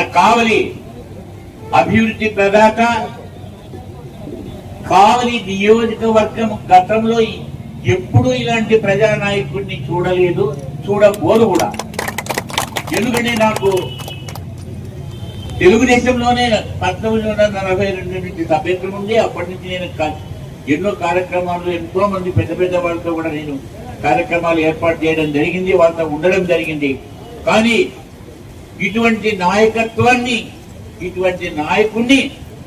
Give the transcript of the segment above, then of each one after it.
కావలి అభివృద్ధి ప్రదాత కావలి నియోజకవర్గం గతంలో ఎప్పుడూ ఇలాంటి ప్రజానాయకుడిని చూడలేదు చూడబోదు కూడా. ఎందుకంటే నాకు తెలుగుదేశంలోనే పంతొమ్మిది వందల నలభై రెండు నుంచి సభ్యత్వం ఉంది. అప్పటి నుంచి నేను ఎన్నో కార్యక్రమాలు ఎంతో మంది పెద్ద పెద్ద వాళ్ళతో కూడా నేను కార్యక్రమాలు ఏర్పాటు చేయడం జరిగింది వాళ్ళతో ఉండడం జరిగింది. కానీ ఇటువంటి నాయకత్వాన్ని ఇటువంటి నాయకుడిని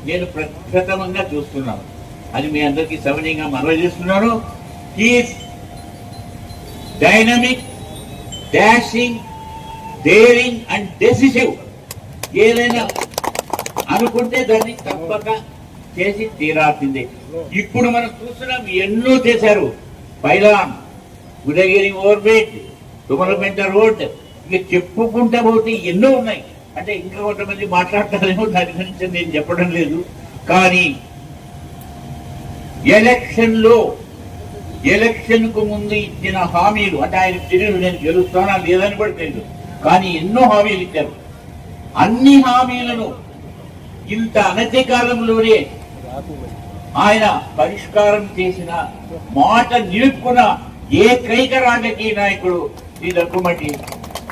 నేను ప్రథమంగా చూస్తున్నాను. అది మీ అందరికీ సవనీయంగా మనవి చేస్తున్నాను. He's dynamic dashing daring and decisive ఏదైనా అనుకుంటే దాన్ని తప్పక చేసి తీరాల్సిందే. ఇప్పుడు మనం చూస్తున్నాం ఎన్నో చేశారు. పైలాన్ ఉదయగిరి ఓవర్బేట్ తుమలపెంట రోడ్ ఇక చెప్పుకుంటా పోతే ఎన్నో ఉన్నాయి. అంటే ఇంకా కొంతమంది మాట్లాడతారేమో దాని గురించి నేను చెప్పడం లేదు. కానీ ఎలక్షన్లో ఎలక్షన్కు ముందు ఇచ్చిన హామీలు అంటే ఆయన తెలియదు నేను గెలుస్తానా లేదని కూడా తెలియదు. కానీ ఎన్నో హామీలు ఇచ్చారు. అన్ని హామీలను ఇంత అనతి కాలంలోనే ఆయన పరిష్కారం చేసిన మాట నిలుపుకున్న ఏకైక రాజకీయ నాయకుడు ఈ దగ్గుమటి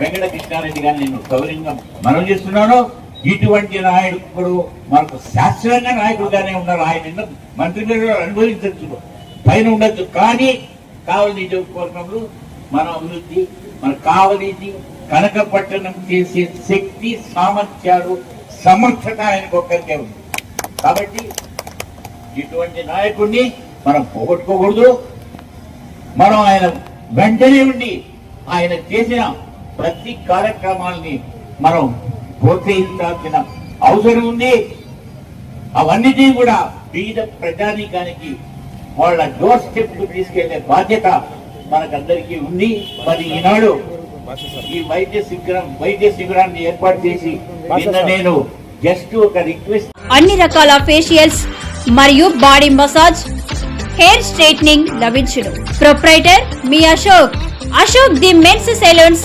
వెంకట కృష్ణారెడ్డి గారిని నేను గౌరవంగా మనం చేస్తున్నాను. ఇటువంటి నాయకుడు మనకు శాస్త్రంగా నాయకుడుగానే ఉన్నారు. ఆయన మంత్రి అనుభవించవచ్చు పైన ఉండొచ్చు. కానీ కావలి నియోజకవర్గంలో మన అభివృద్ధి మన కావలిది కనకపట్టణం చేసే శక్తి సామర్థ్యాలు సమర్థత ఆయనకు ఒక్కరికే ఉంది. కాబట్టి ఇటువంటి నాయకుడిని మనం పోగొట్టుకోకూడదు. మనం ఆయన వెంటనే ఉండి ఆయన చేసిన ప్రతి కార్యక్రమాల్ని మనం ప్రోత్సహించాల్సిన అవసరం ఉంది. అవన్నిటినీ కూడా బీద ప్రజానీకానికి వాళ్ళ డోర్ స్టెప్ తీసుకెళ్ళే బాధ్యత మనకందరికీ ఉంది. మరి ఈనాడు ఈ వైద్య శిబిరం వైద్య శిబిరాన్ని ఏర్పాటు చేసి నిన్న నేను జస్ట్ ఒక రిక్వెస్ట్ అన్ని రకాల ఫేషియల్స్ మరియు బాడీ మసాజ్ హెయిర్ స్ట్రైట్నింగ్ లభించును. Proprietor me Ashok. Ashok the men's salons.